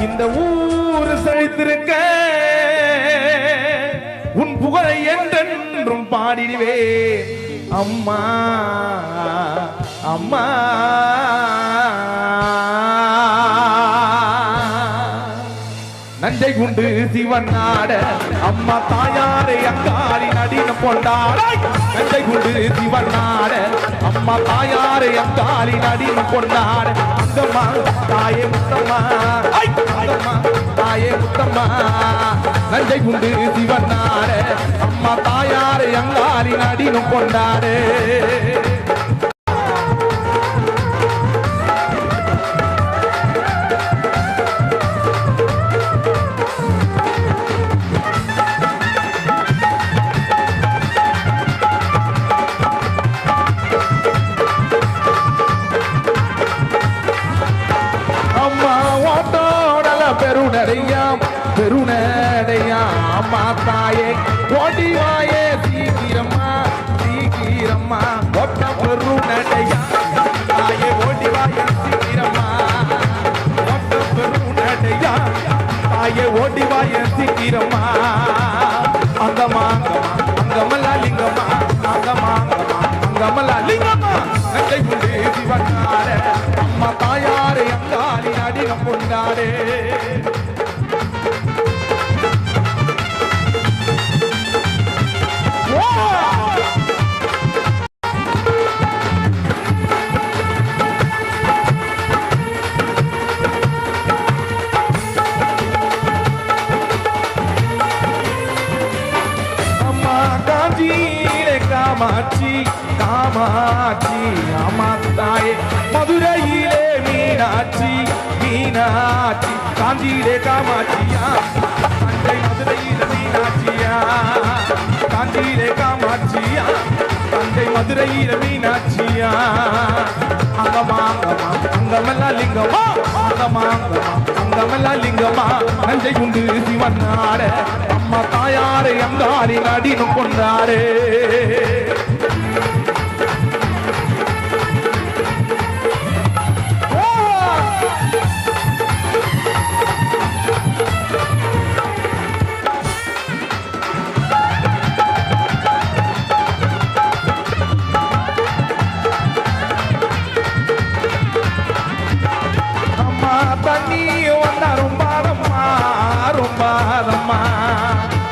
இந்த ஊர் செழித்திருக்க உன் புகழை என்றென்றும் பாடிடுவே. அம்மா அம்மா. நஞ்சை குண்டு சிவன் நாட. அம்மா தாயாரை அங்காரி நடின கொண்டாட. நஞ்சை குண்டு சிவன் நாட. அம்மா தாயாரை அங்காரி நடின கொண்டாட. அங்கம்மா தாயே முத்தம்மா! அங்கம்மா தாயே முத்தம்மா. நஞ்சை குண்டு சிவன் நாட அம்மா தாயாரை அங்காரி நடின கொண்டாடு பெருநடையாம் பெருநடையாம். அம்மா தாயே ஓடி வாயே சீக்கிரம்மா சீக்கிரம்மா. ஓட்ட பெருநடையா தாயே ஓடி வாயே சீக்கிரம்மா. ஓட்ட பெருநடையா தாயே ஓடி வாயே சீக்கிரம்மா. காமாட்சி காமாட்சி அம்மா மதுரையிலே மீனாட்சி மீனாட்சி காஞ்சியிலே காமாட்சியா? தஞ்சை மதுரையில மீனாட்சியா? காஞ்சியிலே காமாட்சியா? தஞ்சை மதுரையில மீனாட்சியா? அங்கமா அங்கமெல்லாம் லிங்கமா அங்கமா அங்கமெல்லாம் லிங்கமா நஞ்சை உண்டு சிவன் நாட அம்மா தாயாரை அங்காரி நடினும் கொண்டாரே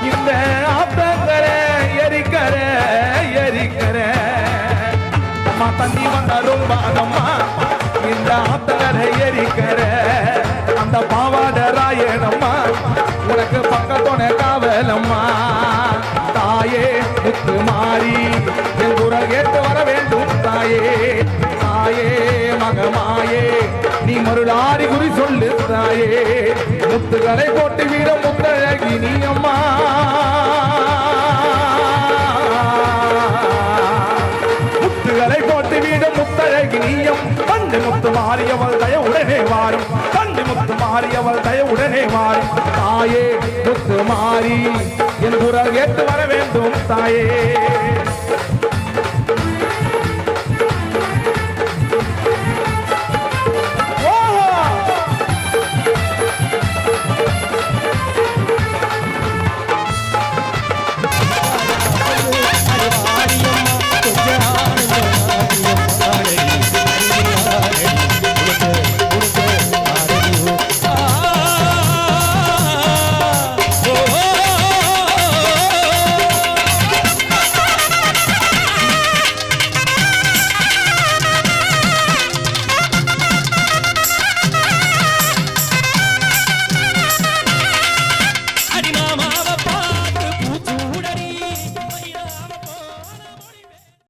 இந்த ஆப்பங்கர எரிக்கர எரிக்கர அம்மா தண்ணி வந்தா ரொம்ப அதம்மா இந்த ஆப்பங்கர எரிக்கர அந்த பாவாட ராயனம்மா உனக்கு பக்கத்தோட காவலம்மா. தாயே முத்து மாறி. என் குரல் கேட்டு வர வேண்டும் தாயே. தாயே மகமாயே நீ மருளாரி குறி சொல்லு தாயே. முத்துகளை போட்டு வீட முத்தழகி நீயம் முத்தழகி முத்து மாறியவள் தய உடனே வாரும் கண்டு முத்து மாறியவள் தய உடனே வாரும் தாயே முத்து மாறி. என் குரல் கேட்டு வர வேண்டும் தாயே.